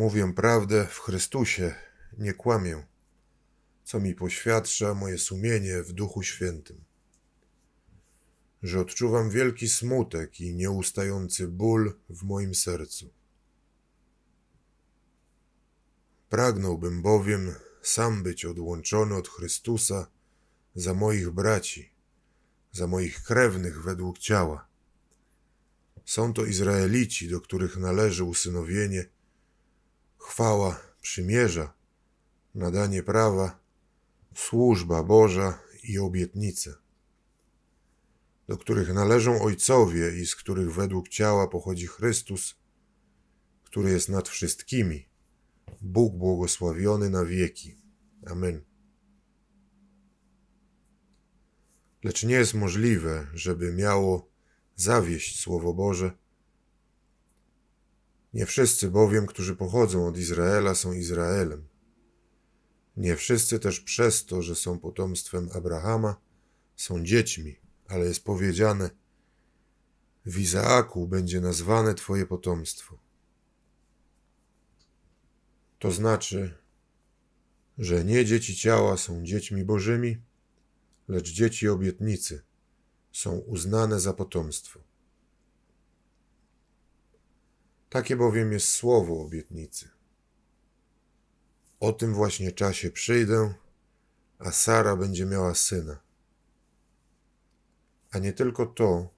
Mówię prawdę w Chrystusie, nie kłamię, co mi poświadcza moje sumienie w Duchu Świętym. Że odczuwam wielki smutek i nieustający ból w moim sercu. Pragnąłbym bowiem sam być odłączony od Chrystusa za moich braci, za moich krewnych według ciała. Są to Izraelici, do których należy usynowienie, chwała przymierza, nadanie prawa, służba Boża i obietnice, do których należą ojcowie i z których według ciała pochodzi Chrystus, który jest nad wszystkimi, Bóg błogosławiony na wieki. Amen. Lecz nie jest możliwe, żeby miało zawieść Słowo Boże. Nie wszyscy bowiem, którzy pochodzą od Izraela, są Izraelem. Nie wszyscy też przez to, że są potomstwem Abrahama, są dziećmi, ale jest powiedziane: W Izaaku będzie nazwane Twoje potomstwo. To znaczy, że nie dzieci ciała są dziećmi bożymi, lecz dzieci obietnicy są uznane za potomstwo. Takie bowiem jest słowo obietnicy. O tym właśnie czasie przyjdę, a Sara będzie miała syna. A nie tylko to,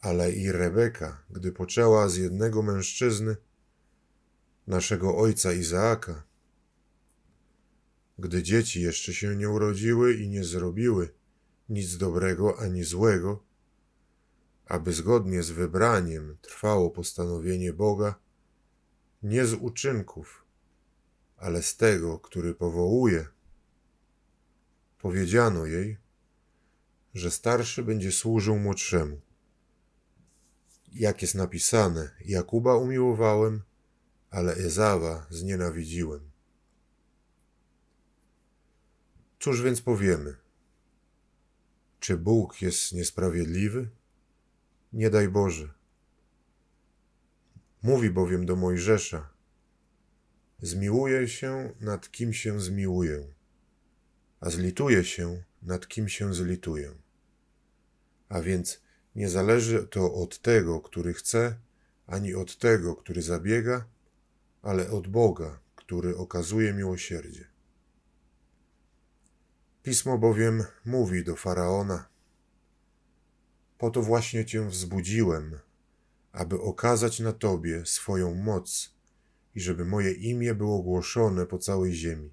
ale i Rebeka, gdy poczęła z jednego mężczyzny, naszego ojca Izaaka, gdy dzieci jeszcze się nie urodziły i nie zrobiły nic dobrego ani złego, aby zgodnie z wybraniem trwało postanowienie Boga, nie z uczynków, ale z tego, który powołuje. Powiedziano jej, że starszy będzie służył młodszemu. Jak jest napisane, Jakuba umiłowałem, ale Ezawa znienawidziłem. Cóż więc powiemy? Czy Bóg jest niesprawiedliwy? Nie daj Boże. Mówi bowiem do Mojżesza: Zmiłuję się nad kim się zmiłuję, a zlituję się nad kim się zlituję. A więc nie zależy to od tego, który chce, ani od tego, który zabiega, ale od Boga, który okazuje miłosierdzie. Pismo bowiem mówi do faraona: Po to właśnie cię wzbudziłem, aby okazać na tobie swoją moc i żeby moje imię było głoszone po całej ziemi.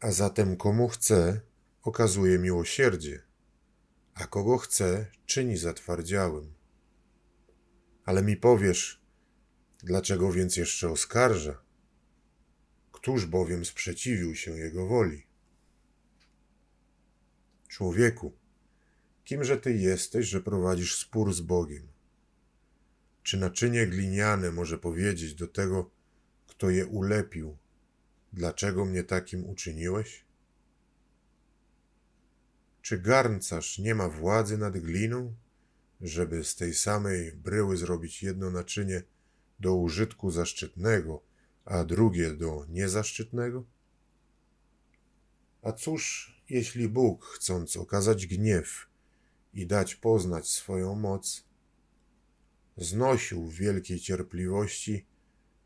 A zatem komu chce, okazuje miłosierdzie, a kogo chce, czyni zatwardziałym. Ale mi powiesz, dlaczego więc jeszcze oskarża? Któż bowiem sprzeciwił się jego woli? Człowieku, kimże ty jesteś, że prowadzisz spór z Bogiem? Czy naczynie gliniane może powiedzieć do tego, kto je ulepił, dlaczego mnie takim uczyniłeś? Czy garncarz nie ma władzy nad gliną, żeby z tej samej bryły zrobić jedno naczynie do użytku zaszczytnego, a drugie do niezaszczytnego? A cóż, jeśli Bóg, chcąc okazać gniew i dać poznać swoją moc, znosił w wielkiej cierpliwości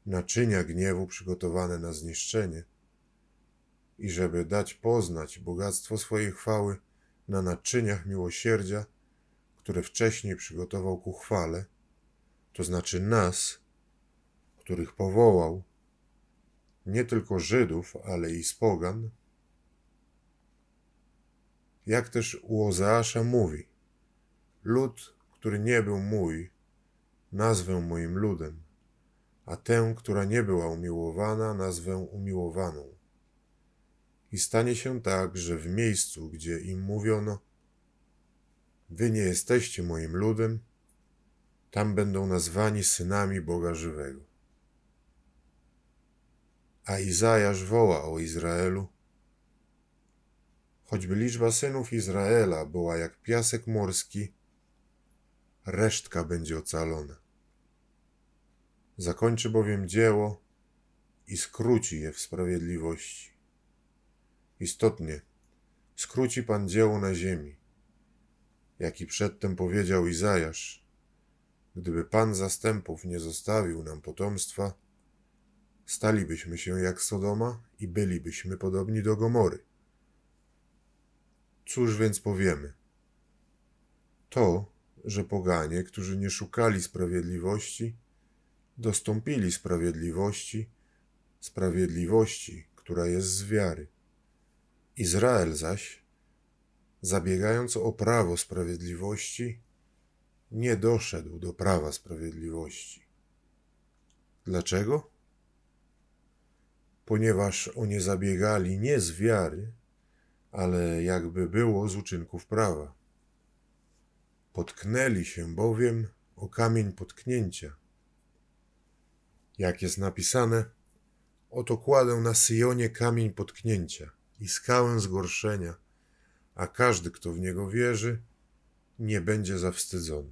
naczynia gniewu przygotowane na zniszczenie, i żeby dać poznać bogactwo swojej chwały na naczyniach miłosierdzia, które wcześniej przygotował ku chwale, to znaczy nas, których powołał, nie tylko Żydów, ale i z pogan, jak też u Ozeasza mówi: Lud, który nie był mój, nazwę moim ludem, a tę, która nie była umiłowana, nazwę umiłowaną. I stanie się tak, że w miejscu, gdzie im mówiono: Wy nie jesteście moim ludem, tam będą nazwani synami Boga żywego. A Izajasz woła o Izraelu: Choćby liczba synów Izraela była jak piasek morski, resztka będzie ocalona. Zakończy bowiem dzieło i skróci je w sprawiedliwości. Istotnie, skróci Pan dzieło na ziemi, jak i przedtem powiedział Izajasz. Gdyby Pan zastępów nie zostawił nam potomstwa, stalibyśmy się jak Sodoma i bylibyśmy podobni do Gomory. Cóż więc powiemy? To, że poganie, którzy nie szukali sprawiedliwości, dostąpili sprawiedliwości, sprawiedliwości, która jest z wiary. Izrael zaś, zabiegając o prawo sprawiedliwości, nie doszedł do prawa sprawiedliwości. Dlaczego? Ponieważ oni zabiegali nie z wiary, ale jakby było z uczynków prawa. Potknęli się bowiem o kamień potknięcia. Jak jest napisane, oto kładę na Syjonie kamień potknięcia i skałę zgorszenia, a każdy, kto w niego wierzy, nie będzie zawstydzony.